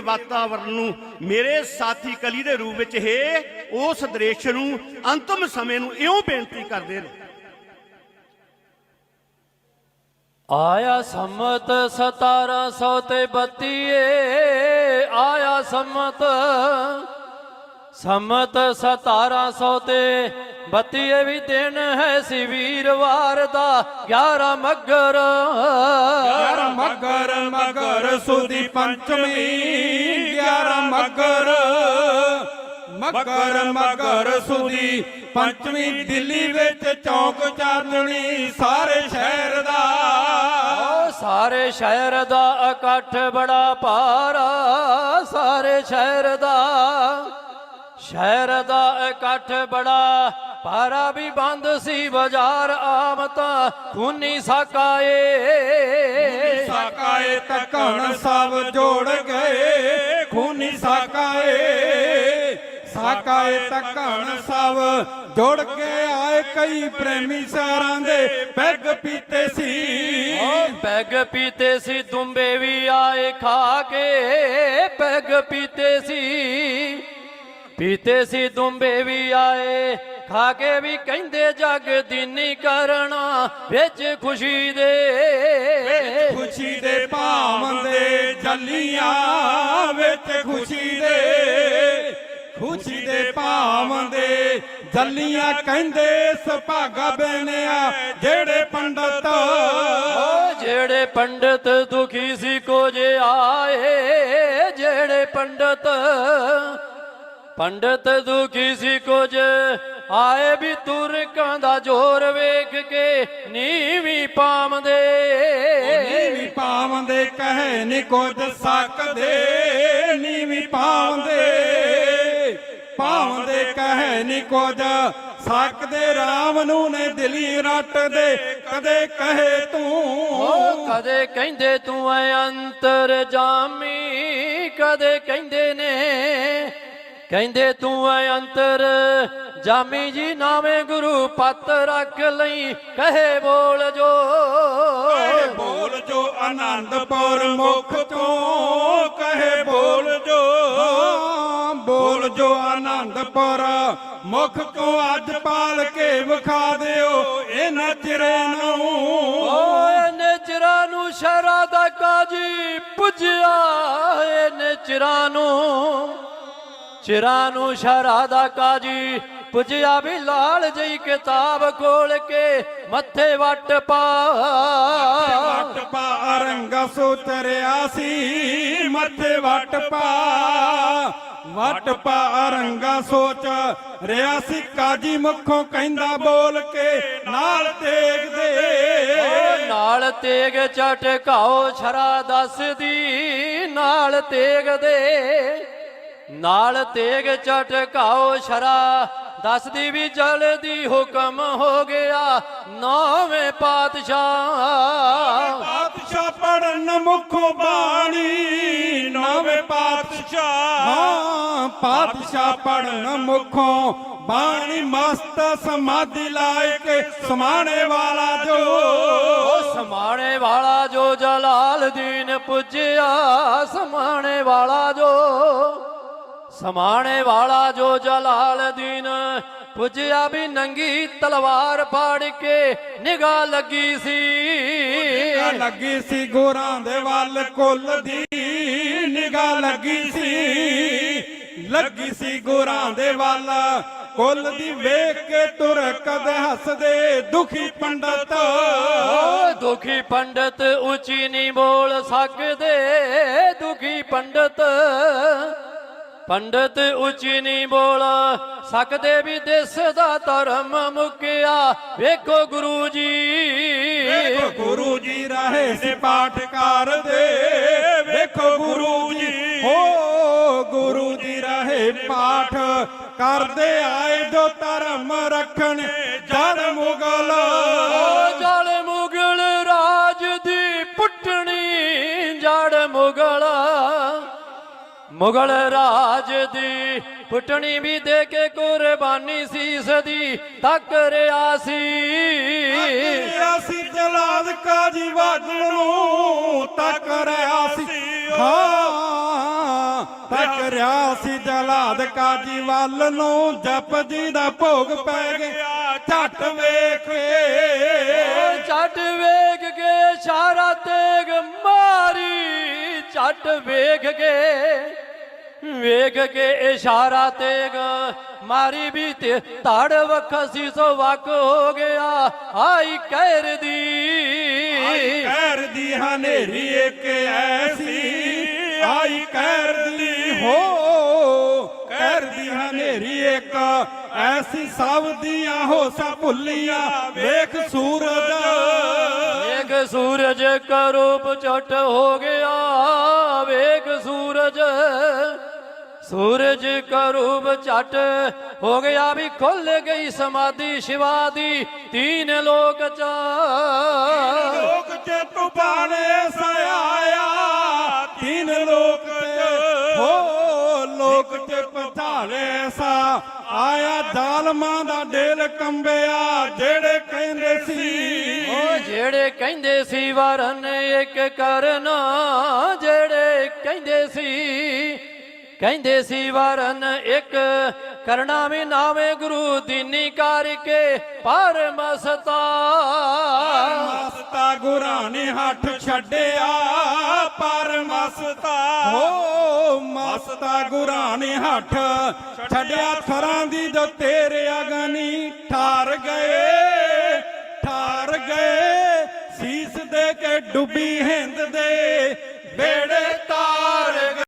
ਦੇ ਨੂੰ ਮੇਰੇ ਸਾਥੀ ਕਲੀ ਦੇ ਰੂਪ ਵਿੱਚ ਹੈ, ਉਸ ਦ੍ਰਿਸ਼ ਨੂੰ ਅੰਤਮ ਸਮੇਂ ਨੂੰ ਇਉਂ ਬੇਨਤੀ ਕਰਦੇ ਨੇ। ਆਇਆ ਸੰਮਤ 1700 ਤੇ 32 ਆਇਆ ਸੰਮਤ ਸੰਮਤ 1700 ਤੇ 32 ਵੀ ਦਿਨ ਹੈ ਸੀ ਵੀਰਵਾਰ ਦਾ 11 ਮੱਗਰ। ਗਿਆਰ ਮਗਰ ਮਗਰ ਸੁਦੀ ਪੰਚਮੀ ਗਿਆਰ ਮਗਰ। ਮਗਰ ਮਗਰ ਸੁਦੀ ਪੰਚਮੀ ਦਿੱਲੀ ਵਿੱਚ ਚੌਕ ਚਾਂਦਣੀ ਸਾਰੇ ਸ਼ਹਿਰ ਦਾ। ਸਾਰੇ ਸ਼ਹਿਰ ਦਾ ਇਕੱਠ ਬੜਾ ਭਾਰਾ ਸਾਰੇ ਸ਼ਹਿਰ ਦਾ। ਸ਼ਹਿਰ ਦਾ ਇਕੱਠ ਬੜਾ ਭਾਰਾ ਵੀ ਬੰਦ ਸੀ ਬਾਜ਼ਾਰ ਆਮ ਤਾਂ। ਖੂਨੀ ਸਾਕਾਏ ਸਾਕਾਏ ਤਕਣ ਸਭ ਜੋੜ ਗਏ। ਖੂਨੀ ਸਾਕਾਏ ਸਾਕਾਏ ਤਕਣ ਸਭ ਜੋੜ ਕੇ ਆਏ। ਕਈ ਪ੍ਰੇਮੀ ਸਾਰਾਂ ਦੇ ਪੈਗ ਪੀਤੇ ਸੀ। ਪੈਗ ਪੀਤੇ ਸੀ ਦੁੰਬੇ ਵੀ ਆਏ ਖਾ ਕੇ। ਪੈਗ ਪੀਤੇ ਸੀ। ਪੀਤੇ ਸੀ ਦੁੰਬੇ ਵੀ ਆਏ ਖਾ ਕੇ ਵੀ ਕਹਿੰਦੇ ਜਗ ਦੀਨੀ ਕਰਨਾ ਵਿੱਚ ਖੁਸ਼ੀ ਦੇ। ਖੁਸ਼ੀ ਦੇ ਭਾਵੰਦੇ ਜੱਲੀਆਂ ਵਿੱਚ ਖੁਸ਼ੀ ਦੇ। ਖੁਸ਼ੀ ਦੇ ਭਾਵੰਦੇ ਜੱਲੀਆਂ ਕਹਿੰਦੇ ਸੁਭਾਗਾ ਬਨਿਆ ਜਿਹੜੇ ਪੰਡਤ। ਓ ਜਿਹੜੇ ਪੰਡਤ ਦੁਖੀ ਸੀ ਕੁਝ ਆਏ ਜਿਹੜੇ ਪੰਡਤ ਪੰਡਤ ਦੁਖੀ ਸੀ ਕੁਝ ਆਏ ਵੀ ਤੁਰਕਾਂ ਦਾ ਜ਼ੋਰ ਵੇਖ ਕੇ ਨੀਵੀਂ ਪਾਮਦੇ ਨੀਵੀਂ ਪਾਵੰਦੇ ਕਹੇ ਨੀ ਕੁਝ ਸਕਦੇ ਨੀਵੀਂ ਪਾਵੰਦੇ ਪਾਵੰਦੇ ਕਹੇ ਨੀ ਕੁਝ ਸਕਦੇ ਰਾਮ ਨੂੰ ਨੇ ਦਿਲੀ ਰੱਟਦੇ ਕਦੇ ਕਹੇ ਤੂੰ ਕਦੇ ਕਹਿੰਦੇ ਤੂੰ ਐ ਅੰਤਰ ਜਾਮੀ ਕਦੇ ਕਹਿੰਦੇ ਨੇ ਕਹਿੰਦੇ ਤੂੰ ਐ ਅੰਤਰ ਜਾਮੀ ਜੀ ਨਾਵੇਂ ਗੁਰੂ ਪਤ ਰੱਖ ਲਈ ਕਹੇ ਬੋਲ ਜੋ। ਕਹੇ ਬੋਲ ਜੋ ਆਨੰਦਪੁਰ ਮੁਖ ਤੋਂ ਕਹੇ ਬੋਲ ਜੋ। ਬੋਲ ਜੋ ਆਨੰਦਪੁਰ ਮੁਖ ਤੋਂ ਅੱਜ ਪਾਲ ਕੇ ਵਿਖਾ ਦਿਓ ਇਹਨਾਂ ਚਿਰੇ ਨੂੰ। ਓਏ ਨੇਚਰਾਂ ਨੂੰ ਸ਼ਰਾ ਦਾ ਕਾਜੀ ਪੁੱਜਿਆ ਏ ਨੇਚਰਾਂ ਨੂੰ। ਚਿਰਾਂ ਨੂੰ ਸ਼ਰਾ ਦਾ ਕਾਜੀ ਪੁੱਜਿਆ ਵੀ ਲਾਲ ਜਈ ਕਿਤਾਬ ਖੋਲ ਕੇ ਮੱਥੇ ਵੱਟ ਪਾ। ਵੱਟ ਪਾ ਰੰਗਾ ਸੋਤਰਿਆ ਸੀ ਮੱਥੇ ਵੱਟ ਪਾ। ਵੱਟ ਪਾ ਰੰਗਾ ਸੋਚ ਰਿਆ ਸੀ ਕਾਜੀ ਮੁਖੋਂ ਕਹਿੰਦਾ ਬੋਲ ਕੇ ਨਾਲ ਦੇਖਦੇ ਓ ਨਾਲ ਤੇਗ ਝਟਕਾਓ ਛਰਾ ਦੱਸਦੀ ਨਾਲ ਤੇਗ ਦੇ। ਨਾਲ ਤੇਗ ਝਟਕਾਓ ਛਰਾ ਦੱਸਦੀ ਵੀ ਜਲਦੀ ਹੁਕਮ ਹੋ ਗਿਆ ਨੌਵੇਂ ਪਾਤਸ਼ਾਹ। ਪਾਤਸ਼ਾਹ ਪੜਨ ਮੁਖੋਂ ਬਾਣੀ ਨਵੇਂ ਪਾਤਸ਼ਾਹ। ਹਾਂ ਪਾਤਸ਼ਾਹ ਪੜਨ ਮੁਖੋਂ ਬਾਣੀ ਮਸਤ ਸਮਾਧੀ ਲਾਇ ਕੇ ਸਮਾਣੇ ਵਾਲਾ ਜੋ। ਸਮਾਣੇ ਵਾਲਾ ਜੋ ਜਲਾਲਦੀਨ ਪੁੱਜਿਆ ਸਮਾਣੇ ਵਾਲਾ ਜੋ। ਸਮਾਣੇ ਵਾਲਾ ਜੋ ਜਲਾਲਦੀਨ ਪੁੱਜਿਆ ਵੀ ਨੰਗੀ ਤਲਵਾਰ ਫਾੜ ਕੇ ਨਿਗਾਹ ਲੱਗੀ ਸੀ। ਲੱਗੀ ਸੀ ਗੋਰਾਂ ਦੇ ਵੱਲ ਕੁੱਲ ਦੀ ਨਿਗਾਹ ਲੱਗੀ ਸੀ। ਲੱਗੀ ਸੀ ਗੋਰਾਂ ਦੇ ਵੱਲ ਕੁੱਲ ਦੀ ਵੇਖ ਕੇ ਤੁਰ ਕਦੇ ਹੱਸਦੇ ਦੁਖੀ ਪੰਡਤ। ਦੁਖੀ ਪੰਡਤ ਉੱਚੀ ਨਹੀਂ ਬੋਲ ਸਕਦੇ ਦੁਖੀ ਪੰਡਤ। ਪੰਡਤ ਉੱਚੀ ਨਹੀਂ ਬੋਲ, ਸਕਦੇ ਵੀ ਦੇਸ ਦਾ ਧਰਮ ਮੁਕਿਆ। ਵੇਖੋ ਗੁਰੂ ਜੀ। ਵੇਖੋ ਗੁਰੂ ਜੀ ਰਾਹੇ ਸੇ ਪਾਠ ਕਰਦੇ ਵੇਖੋ ਗੁਰੂ ਜੀ। ਹੋ ਗੁਰੂ ਜੀ ਰਾਹੇ ਪਾਠ ਕਰਦੇ ਆਏ ਜੋ ਧਰਮ ਰੱਖਣ। ਜੜ ਮੁਗਲ ਮੁਗਲ ਰਾਜ ਦੀ ਪੁੱਟਣੀ ਵੀ ਦੇ ਕੇ ਕੁਰਬਾਨੀ ਸੀਸ ਦੀ ਤੱਕ ਰਿਆ ਸੀ। ਅਸੀਂ ਜਲਾਦ ਕਾਜੀ ਵਾਜਣ ਨੂੰ ਤੱਕ ਰਿਆ ਸੀ। ਹਾਂ ਤੱਕ ਰਿਆ ਸੀ ਜਲਾਦ ਕਾਜੀ ਵੱਲ ਨੂੰ ਜਪਜੀ ਦਾ ਭੋਗ ਪੈ ਗਿਆ। ਝੱਟ ਵੇਖ ਕੇ ਛੱਡ ਵੇਖ ਕੇ ਇਸ਼ਾਰਾ ਤੇਗ ਮਾਰੀ ਛੱਡ ਵੇਖ ਕੇ ਵੇਖ ਕੇ ਇਸ਼ਾਰਾ ਤੇਗ ਮਾਰੀ ਵੀ ਤੇ ਧੜ ਵਖਸੀ ਸੋ ਵਕ ਹੋ ਗਿਆ। ਆਈ ਕਹਿਰ ਦੀ। ਕਹਿਰ ਦੀ ਹਨੇਰੀ ਇੱਕ ਐਸੀ, ਆਈ ਕਹਿਰ ਦੀ ਹੋ ਦੀ ਹਨੇਰੀ ਇੱਕ ਐਸੀ ਸਭ ਦੀਆਂ ਹੋਸਾਂ ਭੁੱਲੀਆਂ ਵੇਖ ਸੂਰਜ ਵੇਖ ਸੂਰਜ ਕਾ ਰੂਪ ਚਟ ਹੋ ਗਿਆ ਵੇਖ ਸੂਰਜ ਸੂਰਜ ਕਾ ਰੂਪ ਚਟ ਹੋ ਗਿਆ ਵੀ ਖੁੱਲ ਗਈ ਸਮਾਧੀ ਸ਼ਿਵਾ ਦੀ ਤੀਨ ਲੋਕ ਚ ਕੰਬਿਆ ਜਿਹੜੇ ਕਹਿੰਦੇ ਸੀ। ਉਹ ਜਿਹੜੇ ਕਹਿੰਦੇ ਸੀ ਵਰਨ ਇੱਕ ਕਰਨਾ ਜਿਹੜੇ ਕਹਿੰਦੇ ਸੀ ਕਹਿੰਦੇ ਸੀ ਵਰਨ ਇੱਕ ਕਰਨਾ ਵੀ ਨਾਵੇਂ ਗੁਰੂ ਦੀਨੀ ਕਰਕੇ ਪਰ ਮਸਤਾ। ਮਸਤਾ ਗੁਰਾਂ ਨੇ ਹੱਥ ਛੱਡਿਆ ਪਰ ਮਸਤਾ। ਹੋ ਮਸਤਾ ਗੁਰਾਂ ਨੇ ਹੱਥ ਛੱਡਿਆ ਥਰਾਂ ਦੀ ਜੋ ਤੇਰੇ ਅਗਨੀ ਠਾਰ ਗਏ।